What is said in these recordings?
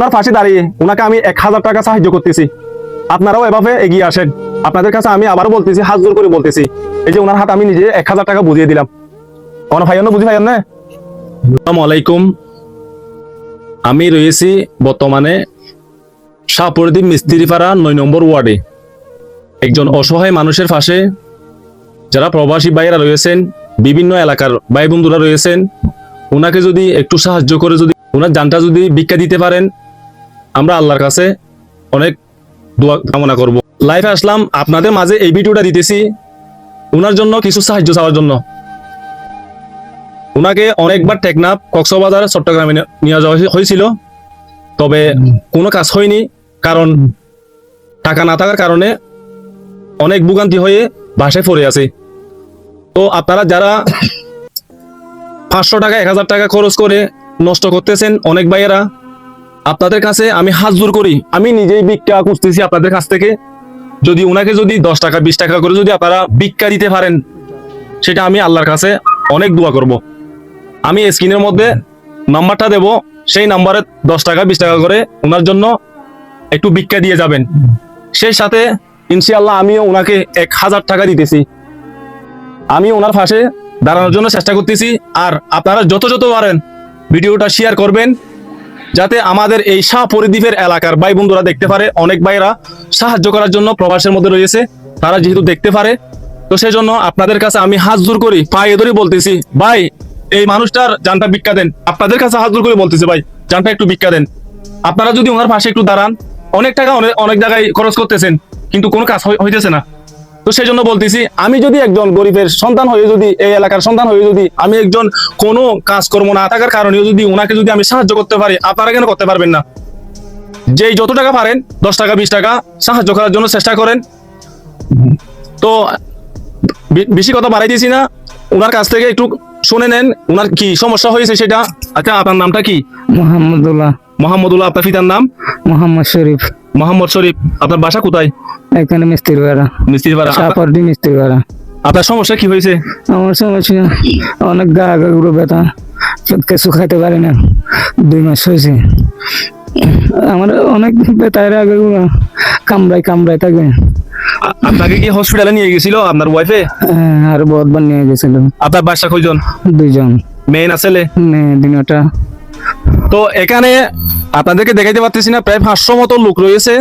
আপনার পাশে দাঁড়িয়ে ওনাকে আমি এক হাজার টাকা সাহায্য করতেছি। আপনারাও এভাবে এগিয়ে আসেন। আপনাদের কাছে আমি আবারও বলতেছি, হাত জোর করে বলতেছি। এই যে ওনার হাত আমি নিজে এক হাজার টাকা বুঝিয়ে দিলাম। কোনো ভাইয়ান বুঝি ভাইয়ান না আসসালামু আলাইকুম। আমি রয়েছি বর্তমানে শাহপরদীপ মিস্ত্রিপাড়া নয় নম্বর ওয়ার্ডে। একজন অসহায় মানুষের পাশে যারা প্রবাসী ভাইয়েরা রয়েছেন, বিভিন্ন এলাকার ভাই বন্ধুরা রয়েছেন ওনাকে যদি একটু সাহায্য করে যদি ওনার যানটা যদি ভিক্ষা দিতে পারেন আমরা আল্লাহর কাছে অনেক দোয়া কামনা করব। লাইভে আসলাম আপনাদের মাঝে এই ভিডিওটা দিতেছি। ওনার জন্য কিছু সাহায্য চাওয়ার জন্য। ওনাকে অনেকবার টেকনাফ কক্সবাজার চট্টগ্রামে নিয়ে- নিয়ে যাওয়া হয়েছিল। তবে কোনো কাজ হয়নি কারণ টাকা না থাকার কারণে অনেক ভোগান্তি হয়ে বাসায় পড়ে আছে। তো আপনারা যারা পাঁচশো টাকা এক হাজার টাকা খরচ করে নষ্ট করতেছেন অনেক ভাইয়েরা আপনাদের কাছে আমি হাত জোর করি, আমি নিজেই ভিক্ষা খুঁজতেছি আপনাদের কাছ থেকে। যদি ওনাকে যদি দশ টাকা, বিশ টাকা করে যদি আপনারা ভিক্ষা দিতে পারেন, সেটা আমি আল্লাহর কাছে অনেক দোয়া করব। আমি স্ক্রিনের মধ্যে নাম্বারটা দেব, সেই নাম্বারে দশ টাকা, বিশ টাকা করে ওনার জন্য একটু ভিক্ষা দিয়ে যাবেন। সেই সাথে ইনশাআল্লাহ আমিও ওনাকে এক হাজার টাকা দিতেছি। আমি ওনার পাশে দাঁড়ানোর জন্য চেষ্টা করতেছি, আর আপনারা যত যত পারেন ভিডিওটা শেয়ার করবেন। যাতে আমাদের এই শাহ পরিদ্বীপের এলাকার ভাই বন্ধুরা দেখতে পারে, অনেক ভাইরা সাহায্য করার জন্য প্রবাসের মধ্যে রয়েছে, তারা যেহেতু দেখতে পারে। তো সেই জন্য আপনাদের কাছে আমি হাত জোর করি, পায়ে ধরে বলতেছি, ভাই, এই মানুষটার জানটা ভিক্ষা দেন। আপনাদের কাছে হাত জোর করে বলতেছি, ভাই, জানটা একটু ভিক্ষা দেন। আপনারা যদি ওনার পাশে একটু দাঁড়ান, অনেক টাকা অনেক অনেক জায়গায় খরচ করতেছেন, কিন্তু কোনো কাজ হইতেছে না। তো সেই জন্য বলতেছি আমি যদি একজন গরিবের সন্তান হয়ে যদি এই এলাকার সন্তান হয়ে যদি আমি একজন কোনো কাজকর্ম না থাকার কারণে যদি ওনাকে যদি আমি সাহায্য করতে পারি আপনারা কেন করতে পারবেন না? যেই যত টাকা পারেন দশ টাকা বিশ টাকা সাহায্য করার জন্য চেষ্টা করেন। তো বেশি কথা বাড়াই দিয়েছি না। ওনার কাছ থেকে একটু শুনে নেন ওনার কি সমস্যা হয়েছে সেটা? আচ্ছা আপনার নামটা কি? মোহাম্মদুল্লাহ। মোহাম্মদুল্লাহ আপনার পিতার নাম? মোহাম্মদ শরীফ। মোহাম্মদ শরীফ আপনার বাসা কোথায়? এখানে মিস্ত্রি ভাড়া। মিস্ত্রি আপনার- সাপারডি মিস্ত্রি ভাড়া। আপনার সমস্যা কি হয়েছে? আমার সমস্যা অনেক গা গুলো ব্যথা কিছু খাইতে পারি না দুই মাস হয়েছে। আমার অনেক ব্যথার আগে কামড়াই কামড়াই থাকে। আপনাকে কি হসপিটালে নিয়ে গেছিল আপনার ওয়াইফে হ্যাঁ, আর বহুতবার নিয়ে গেছিল। আপনার বাসা কয়জন? দুইজন। মেয়ে না ছেলে? মেয়ে দিনটা তো এখানে আপনাদেরকে দেখাইতে পারতেছি না প্রায় পাঁচশো মতো লোক রয়েছে।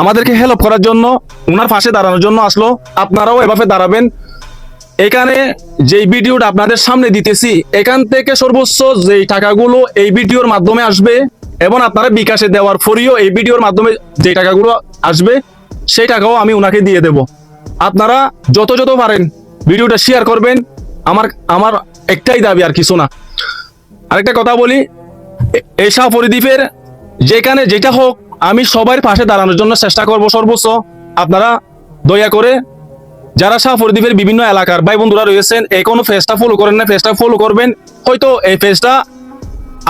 আমাদেরকে হেল্প করার জন্য ওনার পাশে দাঁড়ানোর জন্য আসলো। আপনারাও এভাবে দাঁড়াবেন। এখানে যেই ভিডিওটা আপনাদের সামনে দিতেছি, এখান থেকে সর্বোচ্চ যেই টাকাগুলো এই ভিডিওর মাধ্যমে আসবে এবং আপনারা বিকাশে দেওয়ার ফরিও এই ভিডিওর মাধ্যমে যে টাকাগুলো আসবে, সেই টাকাও আমি ওনাকে দিয়ে দেব। আপনারা যত যত পারেন ভিডিওটা শেয়ার করবেন। আমার আমার একটাই দাবি আর কিছু না। আরেকটা কথা বলি এই শাহ পরিদ্বীপের যেখানে যেটা হোক আমি সবার পাশে দাঁড়ানোর জন্য চেষ্টা করব সর্বোচ্চ। আপনারা দয়া করে যারা শাহ পরিদ্বীপের বিভিন্ন এলাকার ভাই বন্ধুরা রয়েছেন, এই কোনো ফেসটা ফলো করেন না ফেসটা ফলো করবেন। হয়তো এই ফেসটা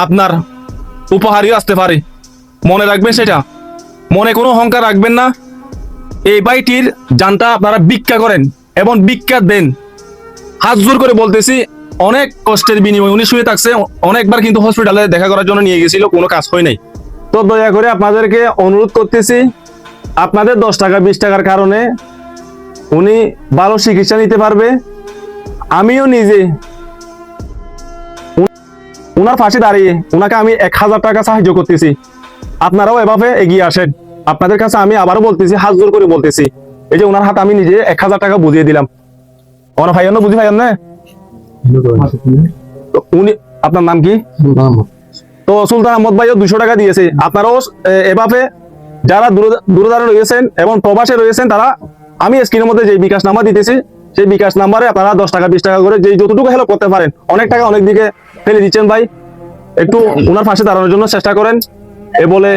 আপনার উপহারই আসতে পারে। মনে রাখবেন সেটা। মনে কোনো অহংকার রাখবেন না। এই বাইটির জানটা আপনারা ভিক্ষা করেন এবং ভিক্ষা দেন। হাত জোর করে বলতেছি, অনেক কষ্টের বিনিময়ে উনি শুয়ে থাকছে, অনেকবার কিন্তু হসপিটালে দেখা করার জন্য নিয়ে গেছিল, কোনো কাজ হয় নাই। তো দয়া করে আপনাদেরকে অনুরোধ করতেছি আপনাদের দশ টাকা বিশ টাকার কারণে উনি ভালো চিকিৎসা নিতে পারবে। আমিও নিজে উনার পাশে দাঁড়িয়ে ওনাকে আমি এক হাজার টাকা সাহায্য করতেছি। আপনারাও এভাবে এগিয়ে আসেন। আপনাদের কাছে আমি আবারও বলতেছি হাত জোর করে বলতেছি। এই যে ওনার হাত আমি নিজে এক হাজার টাকা বুঝিয়ে দিলাম। অন ভাইয়ান বুঝি ভাইয়ান না? তো উনি আপনার নাম কি? তো সুলতান আহমদ ভাইও দুশো টাকা দিয়েছে। আপনারাও এভাবে যারা দূর- দূরদারে রয়েছেন এবং প্রবাসে রয়েছেন তারা আমি স্ক্রিনের মধ্যে যে বিকাশ নাম্বার দিতেছি সেই বিকাশ নাম্বারে আপনারা দশ টাকা বিশ টাকা করে যে যতটুকু হেল্প করতে পারেন অনেক টাকা অনেক দিকে ফেলে দিচ্ছেন ভাই। একটু ওনার পাশে দাঁড়ানোর জন্য চেষ্টা করেন। এ বলে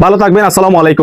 ভালো থাকবেন আসসালামু আলাইকুম।